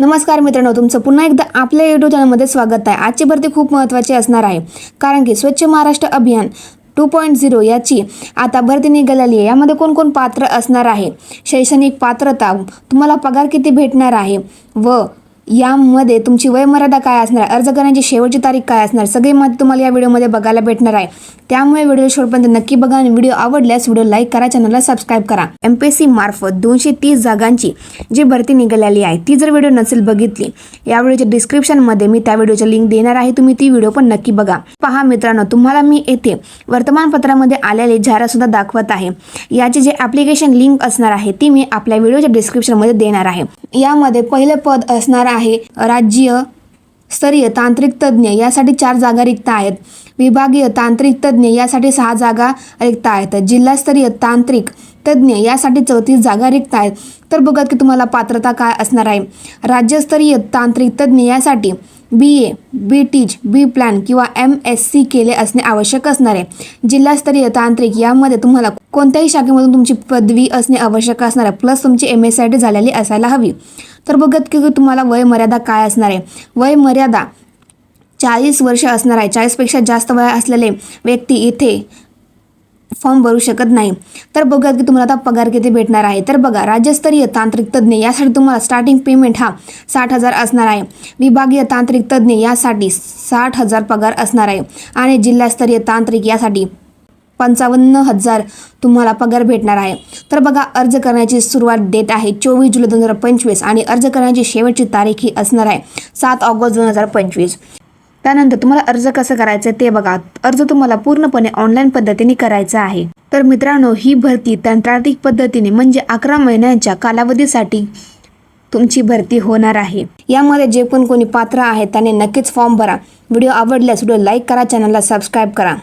नमस्कार मित्रांनो तुमचं पुन्हा एकदा आपल्या यूट्यूब चॅनलमध्ये स्वागत आहे. आजची भरती खूप महत्त्वाची असणार आहे. कारण की स्वच्छ महाराष्ट्र अभियान टू पॉईंट झिरो याची आता भरती निघालेली आहे. यामध्ये कोणकोण पात्र असणार आहे? शैक्षणिक पात्रता तुम्हाला पगार किती भेटणार आहे? व यामध्ये तुमची वयमर्यादा काय असणार आहे? अर्ज करण्याची शेवटची तारीख काय असणार सगळी माहिती तुम्हाला या व्हिडिओमध्ये बघायला भेटणार आहे. त्यामुळे व्हिडिओ शेवटपर्यंत नक्की बघा आणि व्हिडिओ आवडल्यास व्हिडिओ लाईक करा चॅनलला सबस्क्राईब करा. एम पी एस सी मार्फत दोनशे तीस जागांची जी भरती निघालेली आहे ती जर व्हिडिओ नसेल बघितली या व्हिडिओच्या डिस्क्रिप्शनमध्ये मी त्या व्हिडिओची लिंक देणार आहे. तुम्ही ती व्हिडिओ पण नक्की बघा. पहा मित्रांनो तुम्हाला मी येथे वर्तमानपत्रामध्ये आलेले जाहिरातसुद्धा दाखवत आहे. याची जे ॲप्लिकेशन लिंक असणार आहे ती मी आपल्या व्हिडिओच्या डिस्क्रिप्शनमध्ये देणार आहे. यामध्ये पहिलं पद असणार आहे राज्य स्तरीय तांत्रिक तज्ज्ञ यासाठी चार जागा रिक्त आहेत. विभागीय तांत्रिक तज्ज्ञ यासाठी सहा जागा रिक्त आहेत. जिल्हास्तरीय तांत्रिक तज्ज्ञ यासाठी चौतीस जागा रिक्त आहेत. तर बघत की तुम्हाला पात्रता काय असणार आहे. राज्यस्तरीय तांत्रिक तज्ज्ञ यासाठी B A B teach B plan किंवा एम एस सी केले असणे आवश्यक असणार आहे. जिल्हास्तरीय तांत्रिक यामध्ये तुम्हाला कोणत्याही शाखेमधून तुमची पदवी असणे आवश्यक असणार आहे. प्लस तुमची एम एस आय टी झालेली असायला हवी. तर बघत की तुम्हाला वयमर्यादा काय असणार आहे? वय मर्यादा चाळीस वर्ष असणार आहे. चाळीसपेक्षा जास्त वय असलेले व्यक्ती इथे फॉर्म भरू शकत नाही. तर बघा की तुम्हाला आता पगार किती भेटणार आहे? तर बघा राज्यस्तरीय तांत्रिक तज्ज्ञ यासाठी तुम्हाला स्टार्टिंग पेमेंट हा साठ हजार असणार आहे. विभागीय तांत्रिक तज्ज्ञ यासाठी साठ हजार पगार असणार आहे. आणि जिल्हास्तरीय तांत्रिक यासाठी पंचावन्न हजार तुम्हाला पगार भेटणार आहे. तर बघा अर्ज करण्याची सुरुवात डेट आहे चोवीस जुलै दोन हजार पंचवीस आणि अर्ज करण्याची शेवटची तारीख ही असणार आहे सात ऑगस्ट दोन हजार पंचवीस. त्यानंतर तुम्हाला अर्ज कसं करायचं ते बघा. अर्ज तुम्हाला पूर्णपणे ऑनलाईन पद्धतीने करायचा आहे. तर मित्रांनो ही भरती तंत्राधिक पद्धतीने म्हणजे अकरा महिन्यांच्या कालावधीसाठी तुमची भरती होणार आहे. यामध्ये जे पण कोणी पात्र आहे त्याने नक्कीच फॉर्म भरा. व्हिडिओ आवडल्यास व्हिडिओ लाईक करा चॅनलला सबस्क्राईब करा.